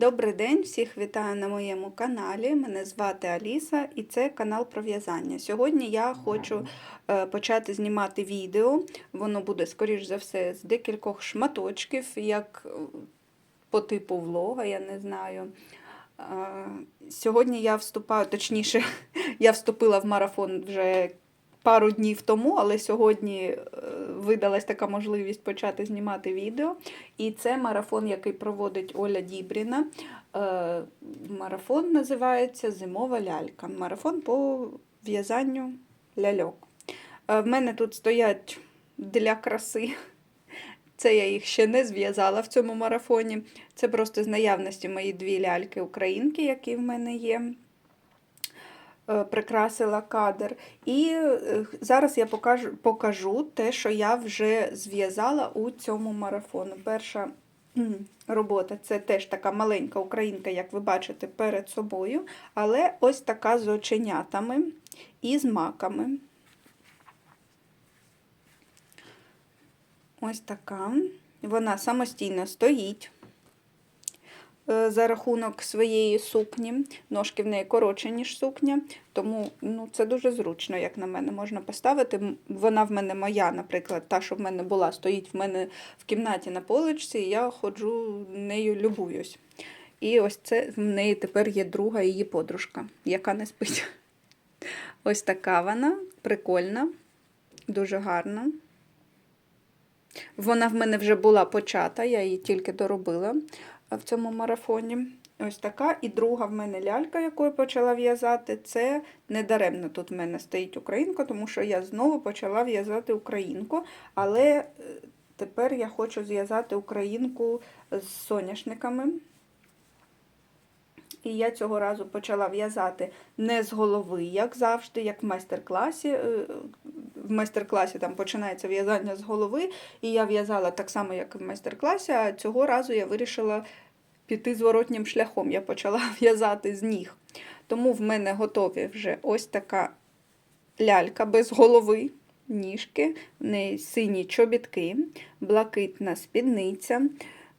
Добрий день, всіх вітаю на моєму каналі. Мене звати Аліса і це канал про в'язання. Сьогодні я хочу е, почати знімати відео. Воно буде, скоріш за все, з декількох шматочків, як е, по типу влога, я не знаю. Е, Сьогодні я вступаю, точніше, я вступила в марафон вже пару днів тому, але сьогодні е, видалась така можливість почати знімати відео. І це марафон, який проводить Оля Дібріна. Е, Марафон називається Зимова лялька. Марафон по в'язанню ляльок. Е, В мене тут стоять для краси. Це я їх ще не зв'язала в цьому марафоні. Це просто з наявності мої дві ляльки-українки, які в мене є. Е, Прикрасила кадр. І е, зараз я покажу, покажу те, що я вже зв'язала у цьому марафону. Перша робота це теж така маленька українка, як ви бачите, перед собою, але ось така з оченятами і з маками. Ось така. Вона самостійно стоїть за рахунок своєї сукні. Ножки в неї коротші, ніж сукня, тому ну, це дуже зручно, як на мене, можна поставити. Вона в мене моя, наприклад, та, що в мене була, стоїть в мене в кімнаті на поличці, і я ходжу нею любуюсь. І ось це в неї тепер є друга її подружка, яка не спить. Ось така вона, прикольна, дуже гарна. Вона в мене вже була почата, я її тільки доробила е, в цьому марафоні. Ось така. І друга в мене лялька, яку почала в'язати, це недаремно тут в мене стоїть українка, тому що я знову почала в'язати українку, але е, тепер я хочу зв'язати українку з соняшниками. І я цього разу почала в'язати не з голови, як завжди, як в майстер-класі. Е, В майстер-класі там починається в'язання з голови, і я в'язала так само, як і в майстер-класі, а цього разу я вирішила піти зворотнім шляхом. Я почала в'язати з ніг. Тому в мене готові вже ось така лялька без голови, ніжки, в неї сині чобітки, блакитна спідниця.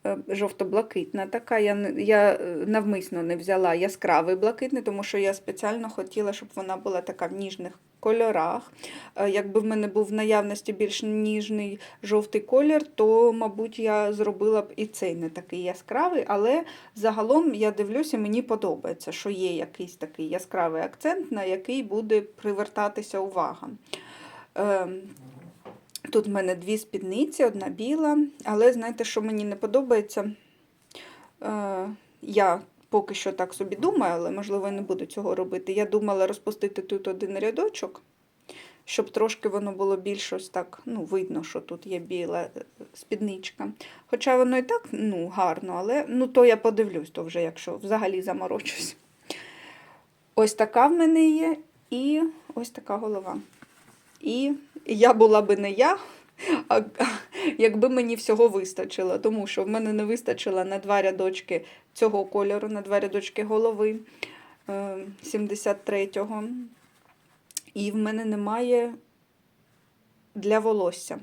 Е, Жовто-блакитна така. Я, я е, навмисно не взяла яскравий блакитний, тому що я спеціально хотіла, щоб вона була така в ніжних кольорах. Е, Якби в мене був в наявності більш ніжний жовтий колір, то, мабуть, я зробила б і цей не такий яскравий, але загалом я дивлюся, мені подобається, що є якийсь такий яскравий акцент, на який буде привертатися увага. Тут в мене дві спідниці, одна біла, але знаєте, що мені не подобається? Е, я поки що так собі думаю, але можливо я не буду цього робити. Я думала розпустити тут один рядочок, щоб трошки воно було більш ось так, ну, видно, що тут є біла е, спідничка. Хоча воно і так ну, гарно, але ну, то я подивлюсь, то вже якщо взагалі заморочусь. Ось така в мене є, і ось така голова. І я була би не я, а якби мені всього вистачило, тому що в мене не вистачило на два рядочки цього кольору, на два рядочки голови е, 73-го. І в мене немає для волосся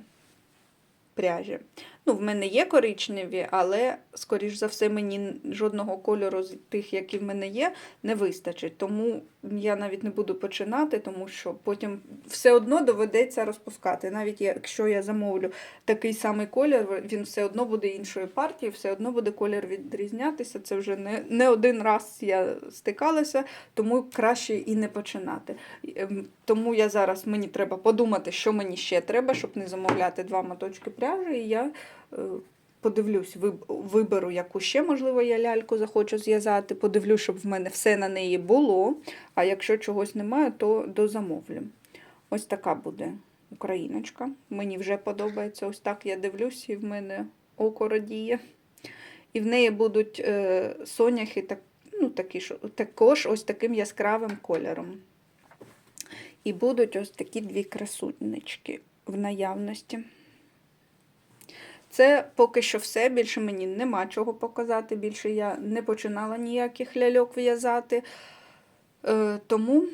пряжі. Ну, в мене є коричневі, але, скоріш за все, мені жодного кольору з тих, які в мене є, не вистачить. Тому я навіть не буду починати, тому що потім все одно доведеться розпускати. Навіть якщо я замовлю такий самий колір, він все одно буде іншої партії, все одно буде колір відрізнятися. Це вже не, не один раз я стикалася, тому краще і не починати. Ем, Тому я зараз мені треба подумати, що мені ще треба, щоб не замовляти два моточки пряжі. І я подивлюсь, виберу, яку ще, можливо, я ляльку захочу зв'язати. Подивлюсь, щоб в мене все на неї було. А якщо чогось немає, то дозамовлю. Ось така буде україночка. Мені вже подобається. Ось так я дивлюсь, і в мене око радіє. І в неї будуть е, соняхи так, ну, такі, також ось таким яскравим кольором. І будуть ось такі дві красунечки в наявності. Це поки що все. Більше мені нема чого показати. Більше я не починала ніяких ляльок в'язати. Е, тому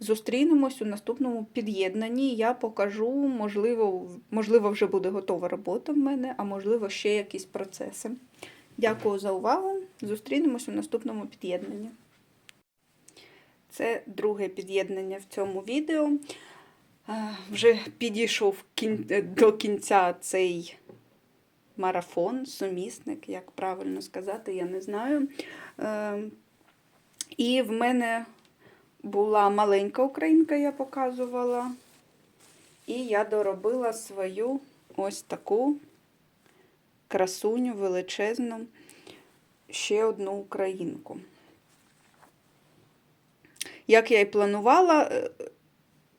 зустрінемось у наступному під'єднанні. Я покажу, можливо, можливо, вже буде готова робота в мене, а можливо, ще якісь процеси. Дякую за увагу. Зустрінемось у наступному під'єднанні. Це друге під'єднання в цьому відео. Е, Вже підійшов до кінця цей марафон, сумісник, як правильно сказати, я не знаю. Е, І в мене була маленька українка, я показувала. І я доробила свою ось таку красуню величезну, ще одну українку. Як я і планувала, е,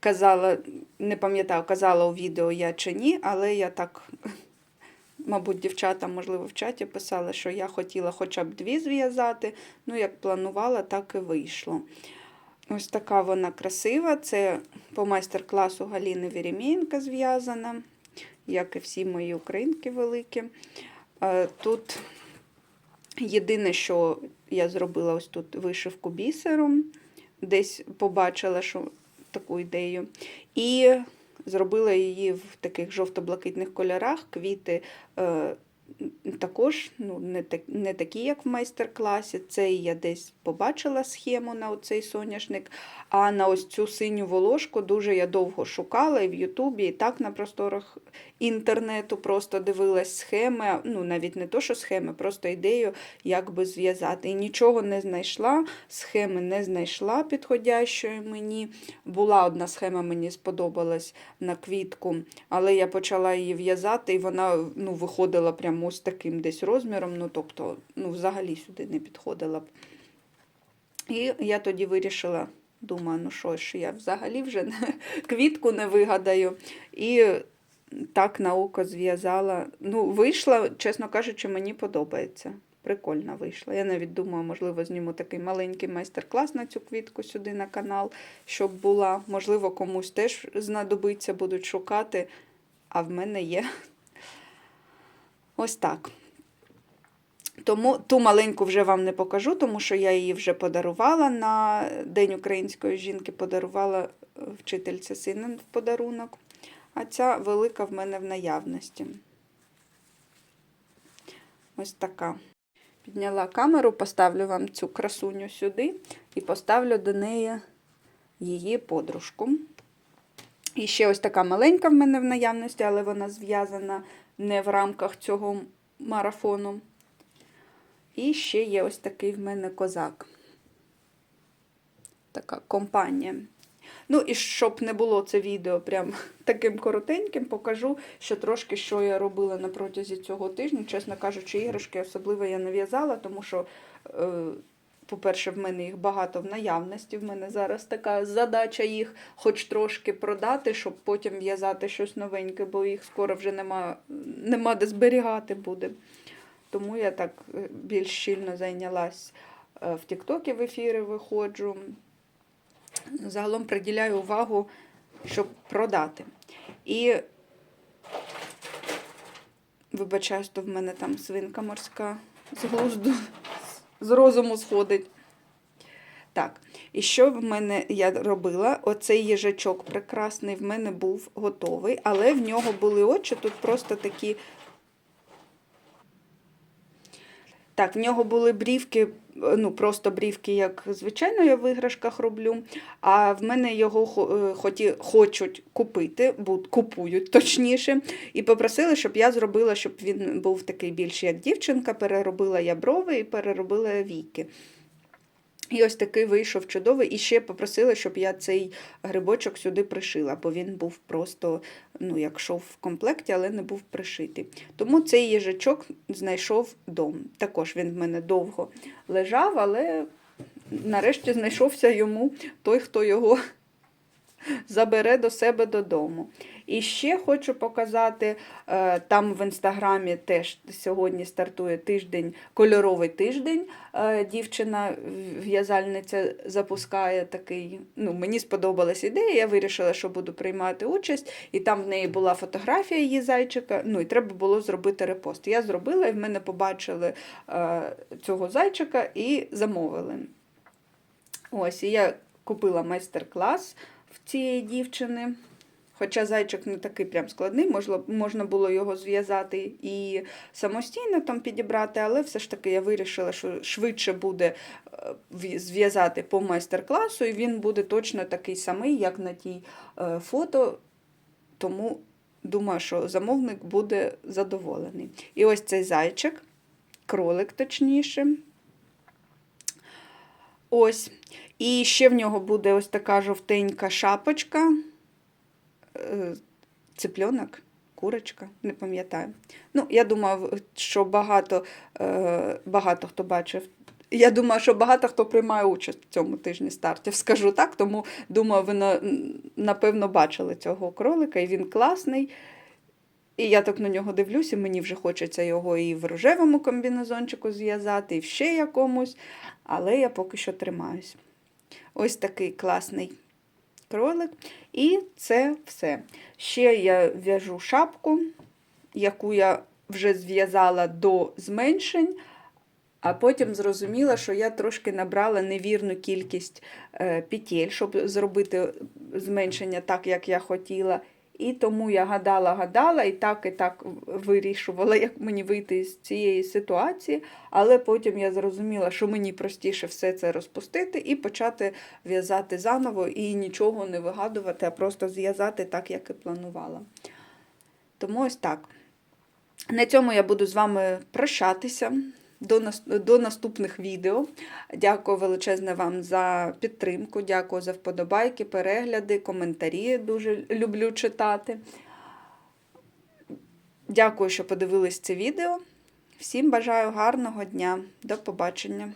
казала, не пам'ятаю, казала у відео я чи ні, але я так, мабуть, дівчата, можливо, в чаті писали, що я хотіла хоча б дві зв'язати. Ну, як планувала, так і вийшло. Ось така вона красива. Це по майстер-класу Галіни Веремієнка зв'язана, як і всі мої українки великі. Е, Тут єдине, що я зробила ось тут вишивку бісером, десь побачила, що таку ідею. І зробила її в таких жовто-блакитних кольорах. Квіти е, також ну, не, так, не такі, як в майстер-класі. Це я десь побачила схему на оцей соняшник. А на ось цю синю волошку дуже я довго шукала і в Ютубі, і так на просторах інтернету просто дивилась схеми. Ну, навіть не то, що схеми, просто ідею, як би зв'язати. І нічого не знайшла, схеми не знайшла підходящої мені. Була одна схема, мені сподобалась на квітку, але я почала її в'язати, і вона ну, виходила прямо ось таким десь розміром. Ну, тобто, ну, взагалі сюди не підходила б. І я тоді вирішила, думаю, ну що ж, я взагалі вже квітку не вигадаю. І так на око зв'язала. Ну, вийшла, чесно кажучи, мені подобається. Прикольно вийшла. Я навіть думаю, можливо, зніму такий маленький майстер-клас на цю квітку сюди на канал, щоб була. Можливо, комусь теж знадобиться, будуть шукати, а в мене є. Ось так. Тому ту маленьку вже вам не покажу, тому що я її вже подарувала на День української жінки, подарувала е, вчительці сина в подарунок. А ця велика в мене в наявності. Ось така. Підняла камеру, поставлю вам цю красуню сюди і поставлю до неї її подружку. І ще ось така маленька в мене в наявності, але вона зв'язана не в рамках цього марафону. І ще є ось такий в мене козак. Така компанія. Ну, і щоб не було це відео прям таким коротеньким, покажу, що трошки що я робила на протязі цього тижня. Чесно кажучи, іграшки особливо я не в'язала, тому що, е, по-перше, в мене їх багато в наявності. В мене зараз така задача їх хоч трошки продати, щоб потім в'язати щось новеньке, бо їх скоро вже нема, нема де зберігати буде. Тому я так е, більш щільно зайнялась е, в Тіктокі в ефіри виходжу. Загалом приділяю увагу, щоб продати. І вибачаюсь, то в мене там свинка морська з глузду, з розуму сходить. Так, і що в мене я робила? Оцей їжачок прекрасний в мене був готовий, але в нього були очі тут просто такі. Так, в нього були брівки, ну просто брівки, як звичайно я в іграшках роблю. А в мене його е, хоті, хочуть купити, буд, купують точніше, і попросили, щоб я зробила, щоб він був такий більш як дівчинка. Переробила я брови і переробила віки. І ось такий вийшов чудовий. І ще попросила, щоб я цей грибочок сюди пришила, бо він був просто, ну, як шов в комплекті, але не був пришитий. Тому цей їжачок знайшов дом. Також він в мене довго лежав, але нарешті знайшовся йому той, хто його забере до себе додому. І ще хочу показати, е, там в інстаграмі теж сьогодні стартує тиждень, кольоровий тиждень. Е, Дівчина в'язальниця запускає такий. Ну, мені сподобалась ідея, я вирішила, що буду приймати участь, і там в неї була фотографія її зайчика. Ну і треба було зробити репост. Я зробила, і в мене побачили е, цього зайчика і замовили. Ось, і я купила майстер-клас в цієї дівчини. Хоча зайчик не такий прям складний, можна, було його зв'язати і самостійно там підібрати, але все ж таки я вирішила, що швидше буде е, зв'язати по майстер-класу, і він буде точно такий самий, як на тій е, фото. Тому думаю, що замовник буде задоволений. І ось цей зайчик, кролик точніше. Ось. І ще в нього буде ось така жовтенька шапочка. Е, Цыпленок, курочка, не пам'ятаю. Ну, я думаю, що багато, е, багато хто бачив. Я думаю, що багато хто приймає участь в цьому тижні стартів, скажу так, тому думаю, ви напевно бачили цього кролика, і він класний. І я так на нього дивлюся, мені вже хочеться його і в рожевому комбінезончику зв'язати, і в ще якомусь, але я поки що тримаюсь. Ось такий класний кролик. І це все. Ще я в'яжу шапку, яку я вже зв'язала до зменшень, а потім зрозуміла, що я трошки набрала невірну кількість е, петель, щоб зробити зменшення так, як я хотіла. І тому я гадала, гадала, і так, і так вирішувала, як мені вийти з цієї ситуації. Але потім я зрозуміла, що мені простіше все це розпустити і почати в'язати заново і нічого не вигадувати, а просто зв'язати так, як і планувала. Тому ось так. На цьому я буду з вами прощатися. До, нас- до наступних відео. Дякую величезне вам за підтримку, дякую за вподобайки, перегляди, коментарі. Дуже люблю читати. Дякую, що подивились це відео. Всім бажаю гарного дня. До побачення.